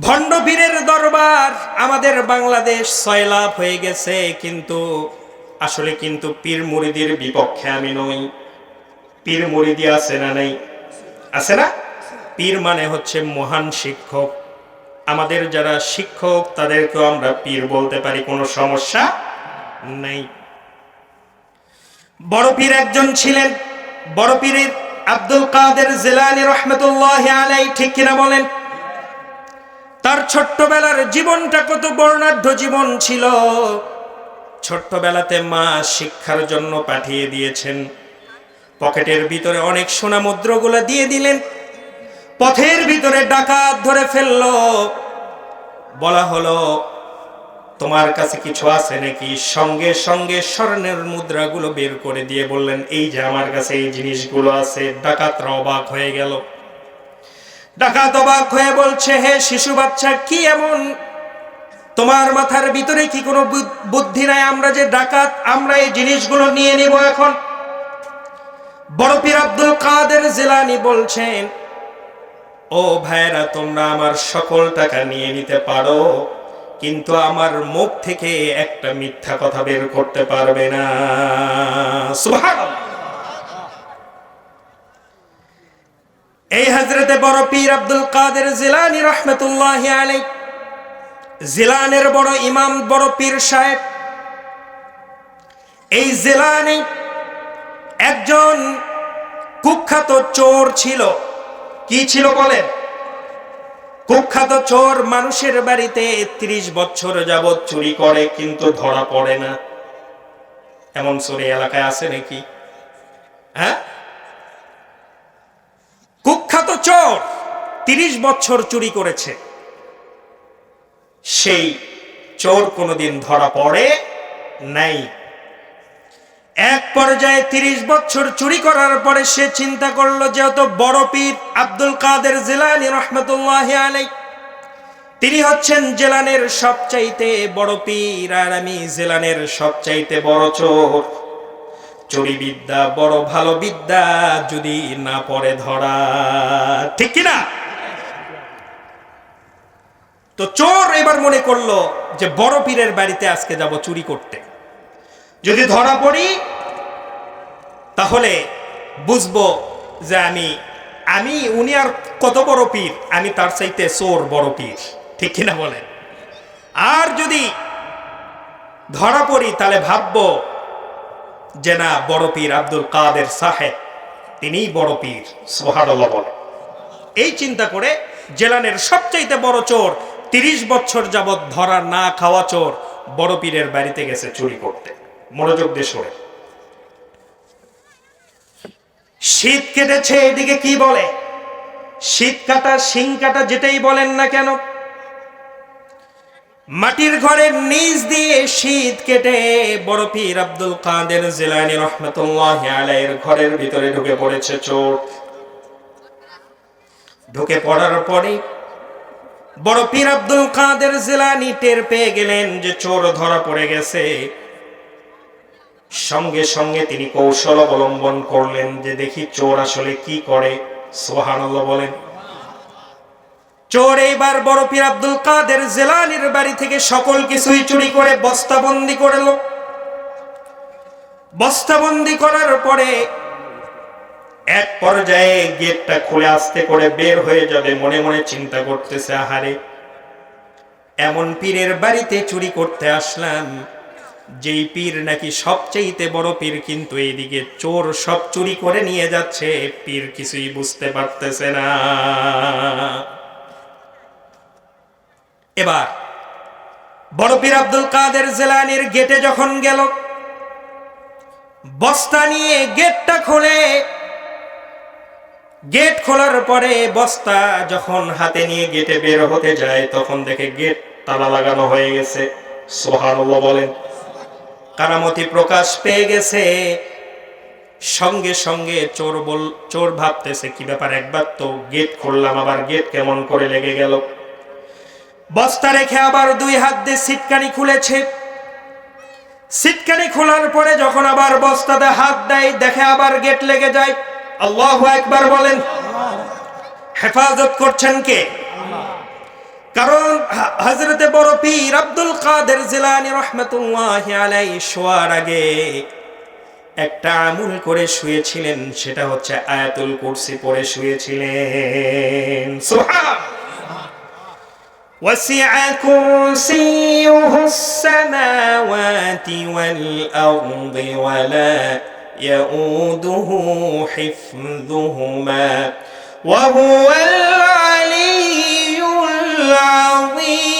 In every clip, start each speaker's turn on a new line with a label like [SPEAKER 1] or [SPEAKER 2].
[SPEAKER 1] ভণ্ডপীরের দরবার, আমাদের বাংলাদেশ সয়লাভ হয়ে গেছে, কিন্তু আসলে কিন্তু পীর মুরিদির বিপক্ষে আমি নই। পীর মুরিদি আছে না নেই? আছে না? পীর মানে হচ্ছে মহান শিক্ষক। আমাদের যারা শিক্ষক, তাদেরকেও আমরা পীর বলতে পারি, কোনো সমস্যা নেই। বড় পীর একজন ছিলেন, বড় পীরের আব্দুল কাদের জেলানি রহমতুল্লাহ আলাই ঠিক কিনা বলেন? তার ছোট্টবেলার জীবনটা কত বর্ণাঢ্য জীবন ছিল। ছোট্টবেলাতে মা শিক্ষার জন্য পাঠিয়ে দিয়েছেন। পকেটের ভিতরে অনেক সোনা মুদ্রগুলো দিয়ে দিলেন। পথের ভিতরে ডাকাত ধরে ফেলল। বলা হলো, তোমার কাছে কিছু আছে নাকি? সঙ্গে সঙ্গে স্বর্ণের মুদ্রাগুলো বের করে দিয়ে বললেন, এই যে আমার কাছে এই জিনিসগুলো আছে। ডাকাতরা অবাক হয়ে গেল। ডাকাত অবাক হয়ে বলছে, হে শিশু বাচ্চা, কি এমন? তোমার মাথার ভিতরে কি কোনো বুদ্ধি নাই? আমরা যে ডাকাত, আমরা এই জিনিসগুলো নিয়ে নিব এখন। বড় পীর আব্দুল কাদের জেলানি বলছেন, ও ভাইরা তোমরা আমার সকল টাকা নিয়ে নিতে পারো, কিন্তু আমার মুখ থেকে একটা মিথ্যা কথা বের করতে পারবে না। সুবহানাল্লাহ। এই হজরতে বড় পীর আব্দুল কাদের জিলানি রহমতুল্লাহ আলাই জিলানের বড় ইমাম, বড় পীর সাহেব। এই জিলানি একজন কুখ্যাত চোর ছিল। কি ছিল বলেন? কুখ্যাত চোর মানুষের বাড়িতে ত্রিশ বছর যাবৎ চুরি করে, কিন্তু ধরা পড়ে না। এমন চোর এলাকায় আছে নাকি? হ্যাঁ কুখ্যাত চোর তিরিশ বছর চুরি করেছে। সেই চোর কোনোদিন ধরা পড়ে নাই। এক পর্যায়ে তিরিশ বছর চুরি করার পরে সে চিন্তা করল যেহেতু বড় পীর আব্দুল কাদের জেলানি রহমতুল্লাহ আলাই তিনি হচ্ছেন জেলানের সবচাইতে বড় পীর আর আমি জেলানের সবচাইতে বড় চোর। চুরি বিদ্যা বড়, ভালো বিদ্যা যদি না পড়ে ধরা। ঠিক কিনা? তো চোর এবার মনে করল যে বড় পীরের বাড়িতে আজকে যাব চুরি করতে। যদি ধরা পড়ি, তাহলে বুঝব যে আমি আমি, উনি আর কত বড় পীর, আমি তার চাইতে চোর বড় পীর। ঠিক কিনা বলেন? আর যদি ধরা পড়ি, তাহলে ভাববো যে না, বড় পীর আব্দুল কাদের সাহেব, তিনিই বড় পীর। সোহারল্লাহ বলে। এই চিন্তা করে জেলানের সবচাইতে বড় চোর তিরিশ বছর যাবৎ ধরা না খাওয়া চোর বড় পীরের বাড়িতে গেছে চুরি করতে। মনোযোগ দিয়ে শীত কেটেছে এদিকে কি বলে? শীত কাটা, শিং কাটা যেটাই বলেন না কেন? মাটির ঘরের নিচ দিয়ে শীত কেটে বড় পীর আব্দুল কাদের জেলানি রহমতুল্লাহ আলাইয়ের ঘরের ভিতরে ঢুকে পড়েছে চোর। ঢুকে পড়ার পরে বড় পীর আব্দুল কাদের জেলানি টের পেয়ে গেলেন যে চোর ধরা পড়ে গেছে। সঙ্গে সঙ্গে তিনি কৌশল অবলম্বন করলেন যে দেখি চোর আসলে কি করে সোহানাল্লাহ বলেন। চোর এইবার বড় পীর আব্দুল কাদের জেলানির বাড়ি থেকে সকল কিছুই চুরি করে বস্তাবন্দি করল বস্তাবন্দি করার পরে এক পর্যায়ে গেটটা খুলে আসতে করে বের হয়ে যাবে, মনে মনে চিন্তা করতেছে, আহারে, এমন পীরের বাড়িতে চুরি করতে আসলাম, যেই পীর নাকি সবচেয়েতে বড় পীর, কিন্তু এইদিকে চোর সব চুরি করে নিয়ে যাচ্ছে, পীর কিছুই বুঝতে পারতেছে না। এবার, বড় পীর আব্দুল কাদের জেলানির গেটে যখন গেল, বস্তা নিয়ে গেটটা খোলে গেট খোলার পরে বস্তা যখন হাতে নিয়ে গেটে বের হতে যায়, তখন দেখে গেট তালা লাগানো হয়ে গেছে। সোহানুল্লাহ বলেন, কারামতি প্রকাশ পেয়ে গেছে। সঙ্গে সঙ্গে চোর বল, চোর ভাবতেছে, কি ব্যাপার, একবার তো গেট খুললাম, আবার গেট কেমন করে লেগে গেল? বস্তা রেখে আবার দুই হাত দিয়ে সিটকানি খুলেছে। সিটকানি খোলার পরে যখন আবার বস্তাতে হাত দেয়, দেখে আবার গেট লেগে যায়। আল্লাহ একবার বলেন হেফাজত করছেন কে কারণ হজরতে বড় পীর আব্দুল কাদের জিলানি রহমতুল্লাহ আলাই শোয়ার আগে একটা আমুল করে শুয়েছিলেন সেটা হচ্ছে আয়াতুল কুরসি পড়ে শুয়েছিলেন সুবহান وسع كرسيه السماوات والأرض ولا يؤوده حفظهما وهو العلي العظيم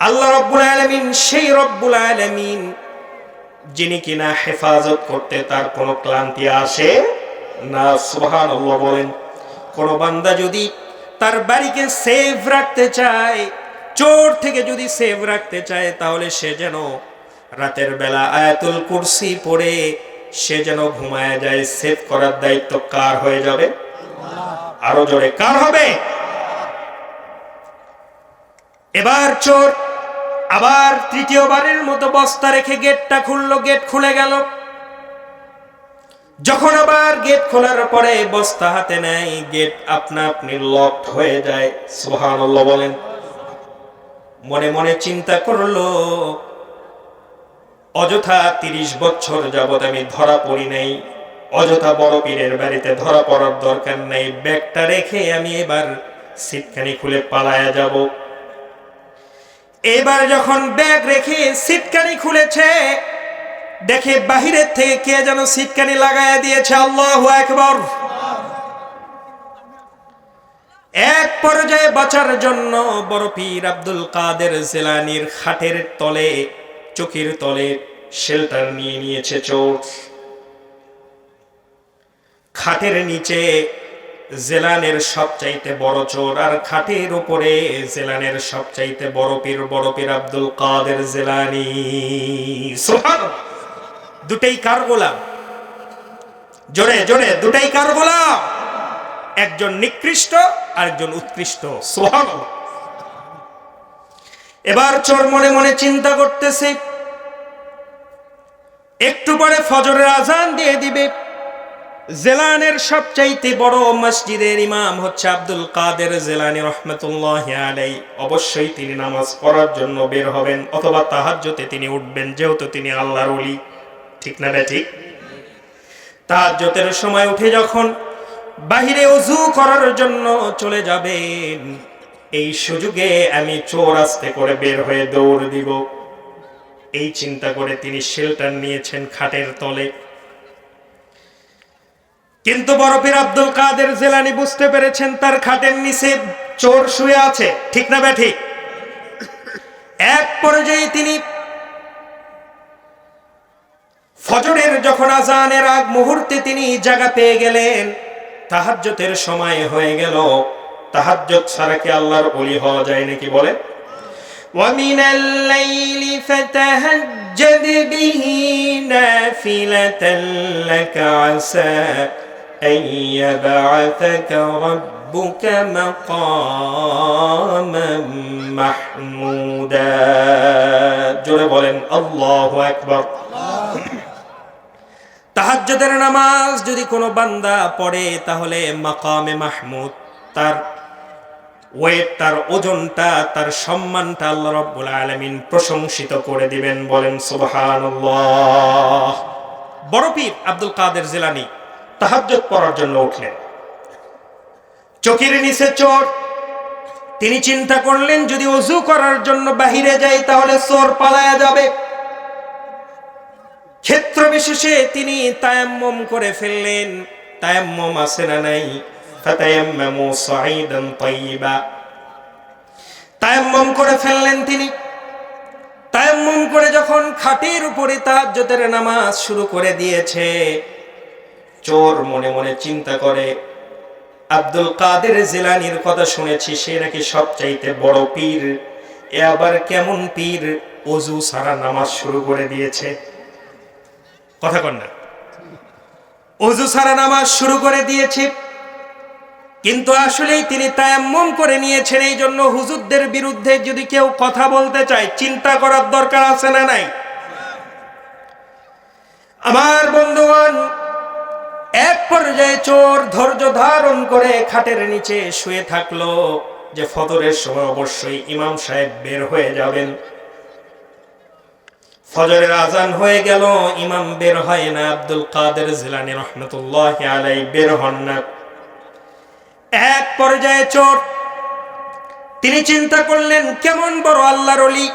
[SPEAKER 1] আল্লাহ রব্বুল আলমিন সেই রব্বুল আলমিন যিনি কিনা হেফাজত করতে তার কোনো ক্লান্তি আসে না সুহান বলেন কোন বান্দা যদি তার বাড়িকে সেফ রাখতে চায়, চোর থেকে যদি সেফ রাখতে চায়, তাহলে সে যেন রাতের বেলা আয়াতুল কুরসি পড়ে, সে যেন ঘুমায় যায় সেভ করার দায়িত্ব কার হয়ে যাবে? আরও জোরে, কার হবে? এবার চোর আবার তৃতীয়বারের মতো বস্তা রেখে গেটটা খুললো, গেট খুলে গেল। যখন আবার গেট খোলার পরে বস্তা হাতে নেয়, গেট আপনা আপনি লকড হয়ে যায়। সুহান বলেন। মনে মনে চিন্তা করল, অযথা তিরিশ বছর যাবৎ আমি ধরা পড়ি নাই, অযথা বড় পীরের বাড়িতে ধরা পড়ার দরকার নেই, ব্যাগটা রেখে আমি এবার সিটখানি খুলে পালায়া যাব। এবার যখন ব্যাগ রেখে সিটকানি খুলেছে দেখে বাহিরের থেকে কে যেন সিটকানি লাগাইয়া দিয়েছে, আল্লাহ একবার এক পর্যায়ে বাঁচার জন্য বড় পীর আব্দুল কাদের জেলানির খাটের তলে, চোখের তলে শেল্টার নিয়ে নিয়েছে চোর। খাটের নিচে জেলানের সবচাইতে বড় চোর আর খাটের উপরে জেলানের সবচাইতে বড় পীর বড় পীর আব্দুল কাদের জেলানি। সুবহানাল্লাহ। দুটেই কার গোলাম? জোরে জোরে, দুটাই কার গোলাম? একজন নিকৃষ্ট আর একজন উৎকৃষ্ট। সুবহানাল্লাহ। এবার চোর মনে মনে চিন্তা করতেছে। একটু পরে ফজরের আজান দিয়ে দিবে। জেলানের সবচাইতে বড় মসজিদের ইমাম হচ্ছে আব্দুল কাদের জেলানি রহমতুল্লাহ আলাই অবশ্যই তিনি নামাজ পড়ার জন্য বের হবেন, অথবা তাহাজ্জতে তিনি উঠবেন, যেহেতু তিনি আল্লাহর ওলি। ঠিক না ঠিক? তাহাজ্জতের সময় উঠে যখন বাহিরে অজু করার জন্য চলে যাবেন, এই সুযোগে আমি চোর আসতে করে বের হয়ে দৌড় দিব। এই চিন্তা করে তিনি শেল্টার নিয়েছেন খাটের তলে। কিন্তু বরফের আব্দুল কাদের জেলানি বুঝতে পেরেছেন তার খাটের নিচে চোর শুয়ে আছে, ঠিক না ব্যাঠি এক পর্যায়ে তিনি ফজরের যখন আজানের আগ মুহূর্তে তিনি জায়গা পেয়ে গেলেন তাহাজ্জতের সময় হয়ে গেল তাহাজ্জত ছাড়া কি আল্লাহর অলি হওয়া যায় নাকি বলে ومن الليل فتهجد به نافلة لك عسى أن يبعثك ربك مقاما محمودا জোরে বলেন আল্লাহু আকবার তাহাজ্জুদের নামাজ যদি কোনো বান্দা পড়ে, তাহলে মাকামে মাহমুদ, তার ওয়েট, তার ওজনটা, তার সম্মানটা আল্লাহ রব্বুল আলমিন প্রশংসিত করে দিবেন। বলেন, সুবহানাল্লাহ। বড় পীর আব্দুল কাদের জেলানি তাহাজ্জুদ পড়ার জন্য উঠলেন। চকির নিচে চোর। তিনি চিন্তা করলেন, যদি অজু করার জন্য বাহিরে যাই, তাহলে চোর পালায়া যাবে। ক্ষেত্র বিশেষে তিনি তায়াম্মম করে ফেললেন। তায়াম্মম আছে না নাই? ফাতায়াম্মামু সাঈদান তাইয়িবা। তায়াম্মম করে ফেললেন তিনি। তায়াম্মম করে যখন খাটের উপরে তাহাজ্জুদের নামাজ শুরু করে দিয়েছে, চোর মনে মনে চিন্তা করে, আব্দুল কাদের জিলানির কথা শুনেছি, সে নাকি সবচাইতে বড় পীর। এ আবার কেমন পীর? অজু সারা নামাজ শুরু করে দিয়েছে। কথা কন না। অজু সারা নামাজ শুরু করে দিয়েছে। কিন্তু আসলেই তিনি তায়াম্মম করে নিয়েছেন, এই জন্য হুজুরদের বিরুদ্ধে যদি কেউ কথা বলতে চায়, চিন্তা করার দরকার আছে না নাই? আমার বন্ধুগণ, এক পর্যায়ে চোর ধৈর্য ধারণ করে খাটের নিচে শুয়ে থাকল যে ফদরের সময় অবশ্যই ইমাম সাহেব বের হয়ে যাবেন। ফজরের আজান হয়ে গেল, ইমাম বের হয় না, আব্দুল কাদের জিলানি রহমতুল্লাহ আলাই বের হন না। এক পর্যায়ে চোর, তিনি চিন্তা করলেন, কেমন বড় আল্লাহর অলি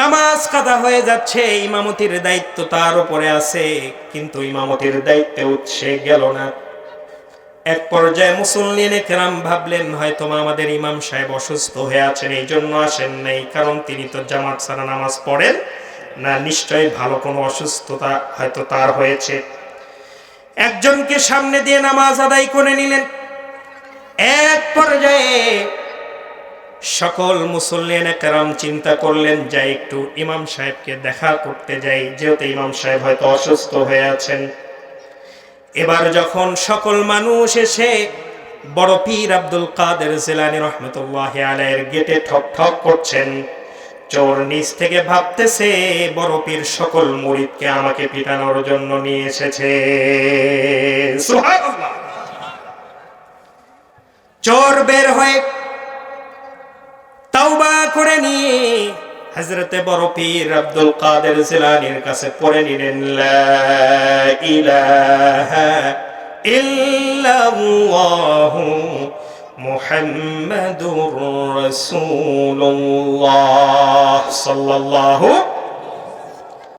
[SPEAKER 1] নামাজ কাদা হয়ে যাচ্ছে, ইমামতির দায়িত্ব তার উপরে আছে, কিন্তু ইমামতির দায়িত্বে উৎসে গেল না। এক পর্যায়ে মুসল্লিনে কেরাম ভাবলেন হয়তো আমাদের ইমাম সাহেব অসুস্থ হয়ে আছেন, এই জন্য আসেন নাই, কারণ তিনি তো জামাত সারা নামাজ পড়েন না, নিশ্চয়ই ভালো কোনো অসুস্থতা হয়তো তার হয়েছে। একজনকে সামনে দিয়ে নামাজ আদায় করে নিলেন। এক পর্যায়ে সকল মুসল্লিয়ান কেরাম চিন্তা করলেন, যাই একটু ইমাম সাহেবকে দেখা করতে যাই, যেহেতু ইমাম সাহেব হয়তো অসুস্থ হয়ে আছেন। এবার যখন সকল মানুষ এসে বড় পীর আব্দুল কাদের জিলানি রহমতুল্লাহ আলাইয়ের গেটে ঠক ঠক করছেন, চোর নিচ থেকে ভাবতেছে বড় পীর সকল মুরিদকে আমাকে পিটানোর জন্য নিয়ে এসেছে। চোর বের হয়ে তাওবা করে নিয়ে হজরতে বড় পীর আব্দুল কাদের জিলানির কাছে পড়ে নিলেন লা ইলাহা ইল্লাল্লাহু মুহাম্মাদুর রাসূলুল্লাহ সাল্লাল্লাহু